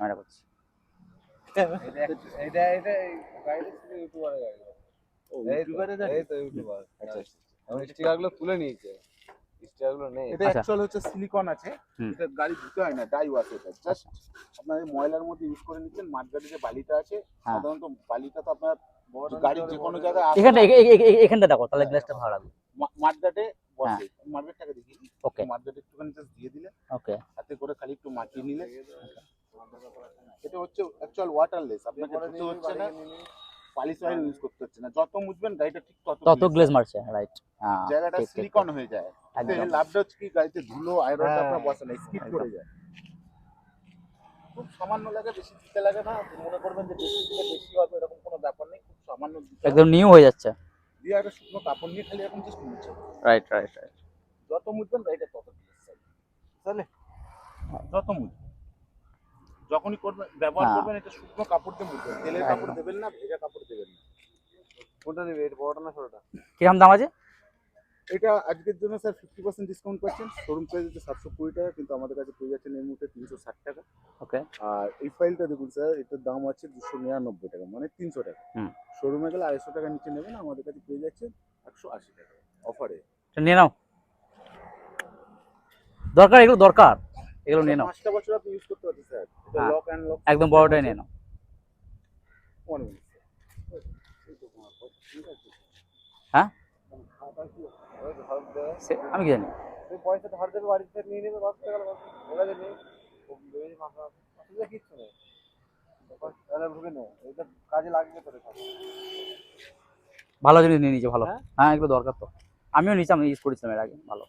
Camera করছি। এটা এটা গাড়ি ইউটিউবারের গাড়ি। ও এই ইউটিউবারে এই তো ইউটিউবার। আচ্ছা আচ্ছা। আমি স্টিকারগুলো তুলে নিয়েছে। স্টিকারগুলো নেই। এটা আচ্ছা। অ্যাকচুয়াল হচ্ছে সিলিকন আছে। এটা গাড়ি ধুতে হয় না ডাই ওয়াশ এটা জাস্ট আপনার এই ময়লার মধ্যে ইউজ করে নিচ্ছেন মাঠগাড়ি যে বালিটা আছে হ্যাঁ। সাধারণত বালিটা তো আপনার গাড়ির যে কোনো জায়গায় এখানটা দেখো তাহলে গ্লাসটা ভালো লাগবে। মাঠগাটে বসে মাঠগাটটাকে দেখিয়ে ওকে মাঠগাটে একটুখানি জাস্ট দিয়ে দিলে ওকে হাতে করে খালি একটু মাখিয়ে নিলে। এটা হচ্ছে অ্যাকচুয়াল ওয়াটারলেস আপনাকে ধুতে হচ্ছে না। পালিশ অয়েল ইউজ করতে হচ্ছে না। যত মুছবেন গাড়িটা ঠিক তত তত গ্লেজ মারছে রাইট হ্যাঁ জায়গাটা সিলিকন হয়ে যায়। একদম। লাভটা হচ্ছে কি গাড়িতে ধুলো আয়রনটা হ্যাঁ, আপনার বসে না স্কিপ করে যায়। খুব সামান্য লাগে বেশি দিতে লাগে না। মনে করবেন যে বেশি দিলে বেশি হবে এরকম কোনো ব্যাপার নেই। খুব সামান্য একদম নিউ হয়ে যাচ্ছে। দিয়ে একটা শুকনো কাপড় নিয়ে খালি এরকম জাস্ট মুছে। রাইট রাইট রাইট যত মুছবেন গাড়িটা তত তাহলে? যত মুছবেন। যখনই করবেন ব্যবহার হ্যাঁ। করবেন এটা শুকনো কাপড় দিয়ে মুছবেন তেলের কাপড় দেবেন না ভেজা কাপড় দেবেন না। কোনটা নেবে এটা বড়টা না ছোটটা? কিরম দাম আছে? এটা আজকের জন্য স্যার ফিফটি পার্সেন্ট ডিসকাউন্ট পাচ্ছেন। শোরুম প্রাইস হচ্ছে সাতশো কুড়ি টাকা কিন্তু আমাদের কাছে পেয়ে যাচ্ছেন এই মুহূর্তে তিনশো ষাট টাকা। ওকে। আর এই ফাইলটা দেখুন স্যার এটার দাম আছে দুশো নিরানব্বই টাকা মানে তিনশো টাকা। হুম। শোরুমে গেলে আড়াইশো টাকা নিচে নেবেন আমাদের কাছে পেয়ে যাচ্ছে একশো আশি টাকা। অফারে। এটা নিয়ে নাও। দরকার এগুলো দরকার। এগুলো নিয়ে নাও। পাঁচটা বছর আপনি ইউজ করতে পারছেন স্যার এটা। লক অ্যান্ড লক একদম বড়টাই নিয়ে নাও। হ্যাঁ? আমি কি জানি পয়সা ধার দেবে বাড়ি নিয়ে নেবে বাস টাকা ওরা কিচ্ছু নেই। ভালো জিনিস নিয়ে নিয়েছে ভালো। হ্যাঁ? হ্যাঁ এগুলো দরকার তো। আমিও নিয়েছি আমি ইউজ করেছিলাম এর আগে ভালো।